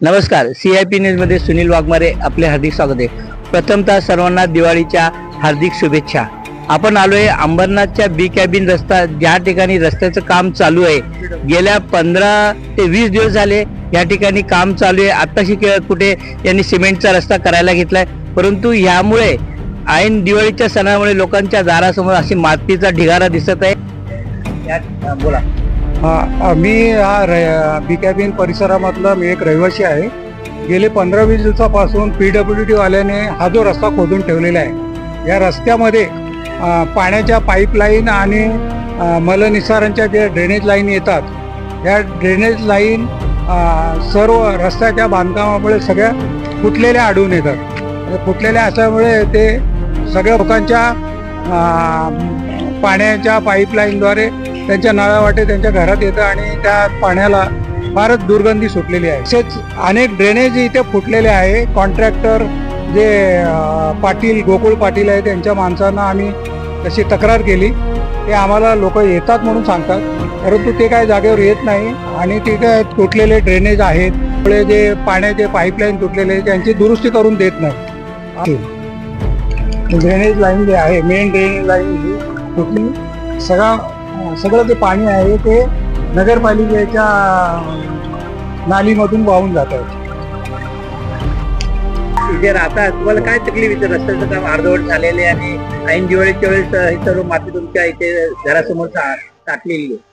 नमस्कार C I P न्यूजमध्ये सुनील वाघमारे आपले हार्दिक स्वागत आहे. प्रथमतः सर्वांना दिवाळीच्या हार्दिक शुभेच्छा. आपण आलो आहे अंबरनाथच्या बी कॅबिन रस्ता ज्या ठिकाणी रस्त्याचं काम चालू आहे. गेल्या पंधरा ते वीस दिवस झाले या ठिकाणी काम चालू आहे. आत्ताशी कुठे यांनी सिमेंटचा रस्ता करायला घेतलाय. परंतु ह्यामुळे ऐन दिवाळीच्या सणामुळे लोकांच्या दारासमोर अशी मातीचा ढिगारा दिसत आहे. बोला. हा मी हा र- बी कॅबिन परिसरामधला मी एक रहिवासी आहे. गेले पंधरा वीस दिवसापासून पी डब्ल्यू डी वाल्याने हा जो रस्ता खोदून ठेवलेला आहे या रस्त्यामध्ये पाण्याच्या पाईपलाईन आणि मलनिसारांच्या ज्या ड्रेनेज लाईन येतात या ड्रेनेज लाईन सर्व रस्त्याच्या बांधकामामुळे सगळ्या फुटलेल्या आढळून येतात. फुटलेल्या असल्यामुळे ते सगळ्या लोकांच्या पाण्याच्या पाईपलाईनद्वारे त्यांच्या नळावाटे त्यांच्या घरात येतं आणि त्या पाण्याला फारच दुर्गंधी सुटलेली आहे. तसेच अनेक ड्रेनेज इथे फुटलेले आहे. कॉन्ट्रॅक्टर जे पाटील गोकुळ पाटील आहे त्यांच्या माणसांना आम्ही तशी तक्रार केली. ते आम्हाला लोक येतात म्हणून सांगतात. परंतु ते काय जागेवर येत नाही आणि तिथे तुटलेले ड्रेनेज आहेत. पुढे जे पाण्याचे पाईपलाईन तुटलेले त्यांची दुरुस्ती करून देत नाही. ड्रेनेज लाईन जे आहे मेन ड्रेनेज लाईन तुटली सगळा सगळं जे पाणी आहे ते नगरपालिकेच्या नालीमधून वाहून जात आहे. इथे राहता तुम्हाला काय तकलीफ इथे रस्त्याचं काम अर्धवट झालेले आणि ऐन दिवाळीच्या वेळेस ही सर्व माती तुमच्या इथे घरासमोर सा- साठलेली आहे.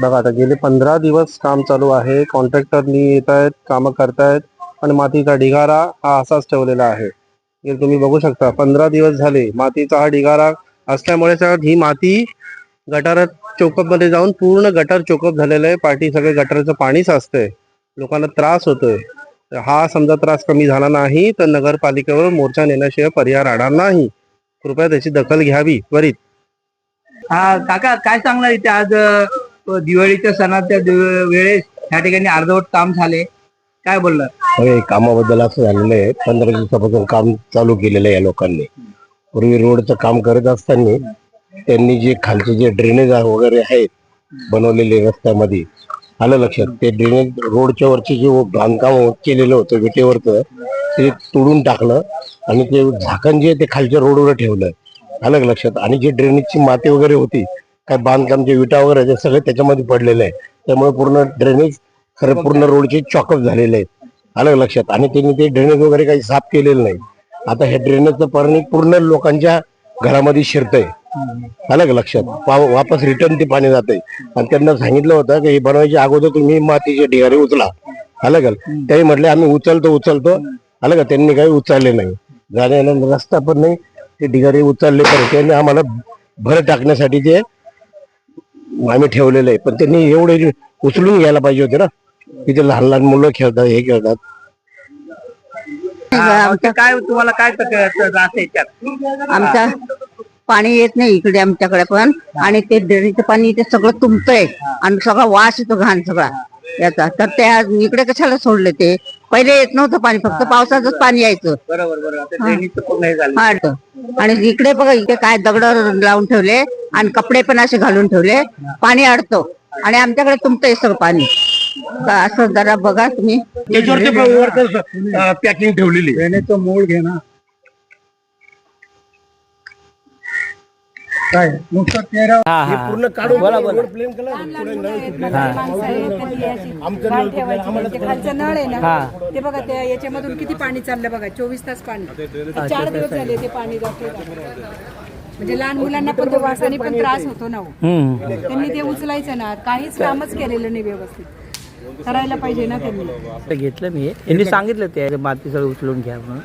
बघा आता गेले पंधरा दिवस काम चालू आहे. कॉन्ट्रॅक्टरनी येत आहेत कामं करतायत आणि मातीचा ढिगारा हा असाच ठेवलेला आहे. हे तुम्ही बघू शकता पंधरा दिवस झाले मातीचा हा ढिगारा असल्यामुळे सगळं ही माती गटारात चोकअपमध्ये जाऊन पूर्ण गटार चोकअप झालेलं आहे. पाठी सगळे गटाराचं पाणी साचतंय. लोकांना त्रास होतोय. तर हा समजा त्रास कमी झाला नाही तर नगरपालिकेवर मोर्चा नेण्याशिवाय पर्याय राहणार नाही. कृपया त्याची दखल घ्यावी त्वरित. हा काका काय सांगणार इथे आज दिवाळीच्या सणाच्या वेळेस या ठिकाणी अर्धवट काम झाले. काय बोलणार? हे कामाबद्दल असं झालेलं आहे. पंधरा दिवसापासून काम चालू केलेलं आहे या लोकांनी. पूर्वी रोडचं काम करत असताना त्यांनी जे खालचे जे ड्रेनेज वगैरे आहेत बनवलेले रस्त्यामध्ये आलं लक्षात. ते ड्रेनेज रोडच्या वरचे जे बांधकाम केलेलं होतं विटेवरचं ते तोडून टाकलं आणि ते झाकण जे आहे ते खालच्या रोडवर ठेवलं आलं लक्षात. आणि जे ड्रेनेजची माती वगैरे होती काय बांधकाम जे विटा वगैरे ते सगळं त्याच्यामध्ये पडलेलं आहे त्यामुळे पूर्ण ड्रेनेज खरं पूर्ण रोडचे चॉकअप झालेले आहेत आलं लक्षात. आणि त्यांनी ते ड्रेनेज वगैरे काही साफ केलेलं नाही. आता हे ड्रेनेजचं पाणी पूर्ण लोकांच्या घरामध्ये शिरतंय. आलं का लक्षात? वापस रिटर्न ते पाणी जातंय. आणि त्यांना सांगितलं होतं की हे बनवायच्या अगोदर तुम्ही मातीचे ढिगारे उचला. आलं का? त्याही म्हटले आम्ही उचलतो उचलतो. आलं का? त्यांनी काही उचलले नाही. जाण्या रस्ता पण नाही. ते ढिगारे उचलले तर त्यांनी आम्हाला भर टाकण्यासाठी ते आम्ही ठेवलेलं आहे. पण त्यांनी एवढे उचलून घ्यायला पाहिजे होते ना. तिथे लहान लहान मुलं खेळतात हे खेळतात. काय तुम्हाला काय आमच्या पाणी येत नाही इकडे आमच्याकडे पण. आणि ते ड्रेनेजचं पाणी इथे सगळं तुंबतंय. आणि सगळा वास येतो घाण सगळा. याचा. तर त्या इकडे कशाला सोडले ते? पहिले येत नव्हतं पाणी फक्त पावसाचंच पाणी यायचं. बरोबर. आणि इकडे बघा इथे काय दगड लावून ठेवले आणि कपडे पण असे घालून ठेवले. पाणी अडतो. आणि आमच्याकडे तुमतंय सगळं पाणी. तर असं जरा बघा तुम्ही. पॅकिंग ठेवलेली ड्रेनेजचं मूळ घे ना. काय? नुसतं तेरा पूर्ण काढून बोला बोला. खालचं नळ आहे ना ते बघा त्या याच्यामधून किती पाणी चाललं बघा चोवीस तास पाणी. ते चार दिवस झाले ते पाणी जाते म्हणजे लहान मुलांना पण तो वासाने पण त्रास होतो ना हो. त्यांनी ते उचलायचं ना काहीच कामच केलेलं नाही व्यवस्थित. करायला पाहिजे ना त्यांनी. ते घेतलं मी. यांनी सांगितलं ते माती सगळं उचलून घ्या म्हणून.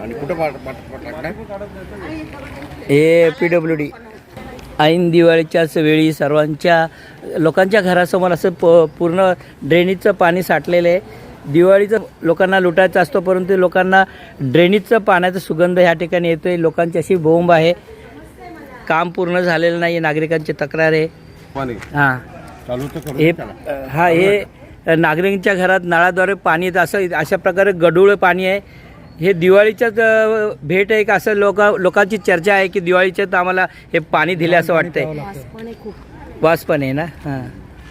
आणि कुठं टाकणार? हे पी डब्ल्यू डी ऐन दिवाळीच्याच वेळी सर्वांच्या लोकांच्या घरासमोर असं प पूर्ण ड्रेनेजचं पाणी साठलेलं आहे. दिवाळीचं लोकांना लुटायचं असतो परंतु लोकांना ड्रेनेजचं पाण्याचा सुगंध ह्या ठिकाणी येतो आहे लोकांची अशी बोंब आहे. काम पूर्ण झालेलं नाही नागरिकांची तक्रार. आहे हां. हे हा हे नागरिकांच्या घरात नळाद्वारे पाणी येतं. असं अशा प्रकारे गडूळ पाणी आहे. हे दिवाळीच्याच भेट आहे का? असं लोक लोकांची चर्चा आहे की दिवाळीच्यात आम्हाला हे पाणी दिले असं वाटतंय. वास पण आहे ना? हां.